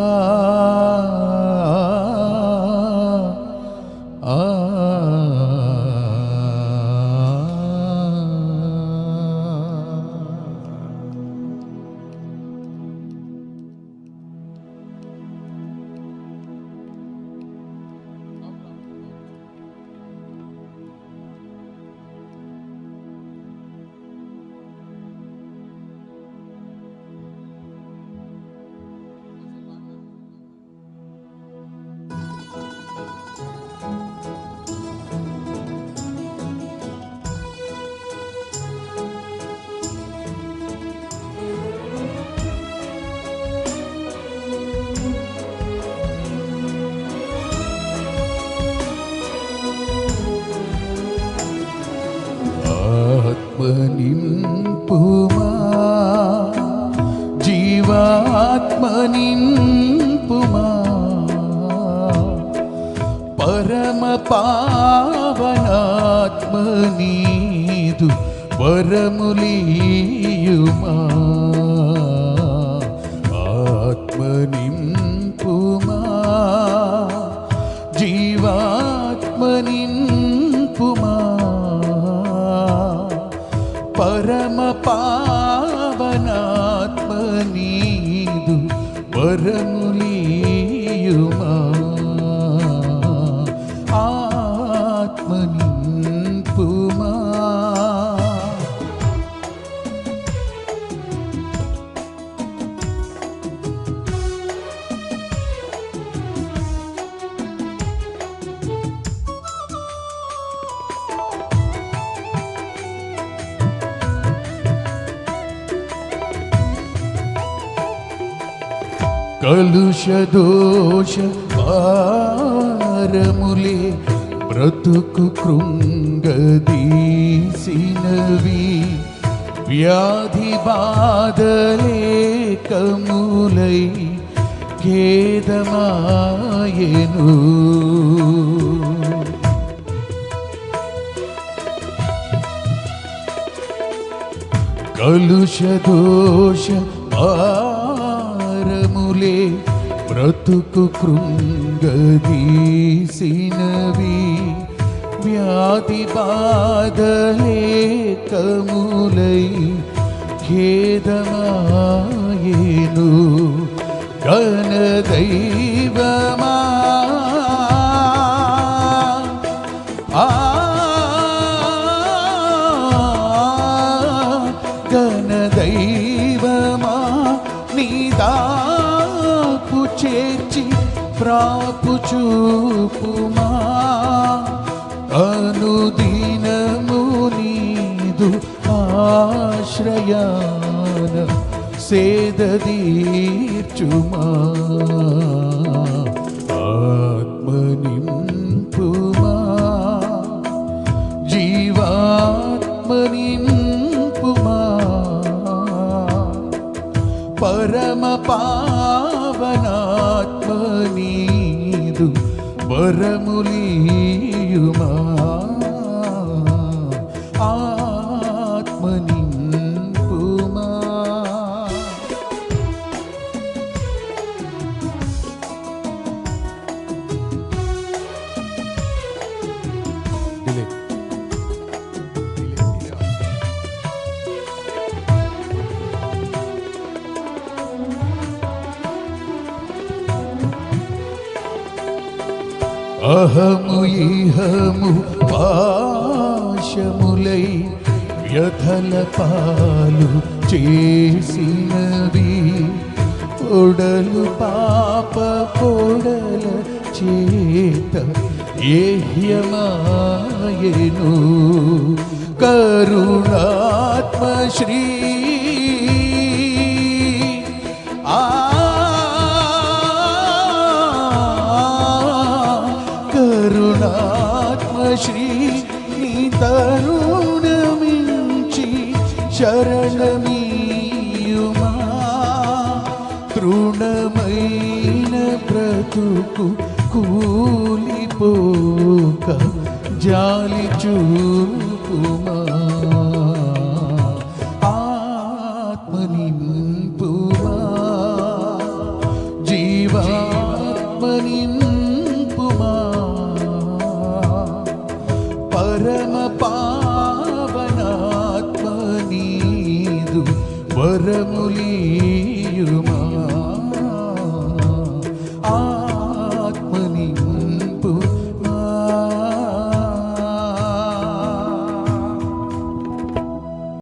ఆ പാവനാത്മനീതു വരമുലിയുമാ. ആത്മനിംപുമാ ജീവാത്മനിംപുമാ പരമപാവനാത്മനീതു വരമുലി కలుషదోష పారములే బ్రతుకు కృంగదీసినవి. వ్యాధి బాధలే కములై ఖేదమాయను. కలుషదోష దోష పారములే బ్రతుకు కృంగదీసినవి. వ్యాధి బాధలే కములై ఖేదమాయేను గణదైవమా ప్రాపు చూపుమా అనుదినము ఆశ్రయాన సేదీర్చుమా ఆత్మ నింపుమా జీవాత్మ സ്വരമൊലിയുമാ అహము ఇహము పాశములై వ్యథల పాలు చేసినవి. ఒడలు పాప పొడల చేత ఏహ్యమాయను. కరుణాత్మ శ్రీ శ్రీ నీ తరుణమించి శరణమీయుమా. తృణమైన బ్రతుకు కూలిపోక జాలి చూపుమా.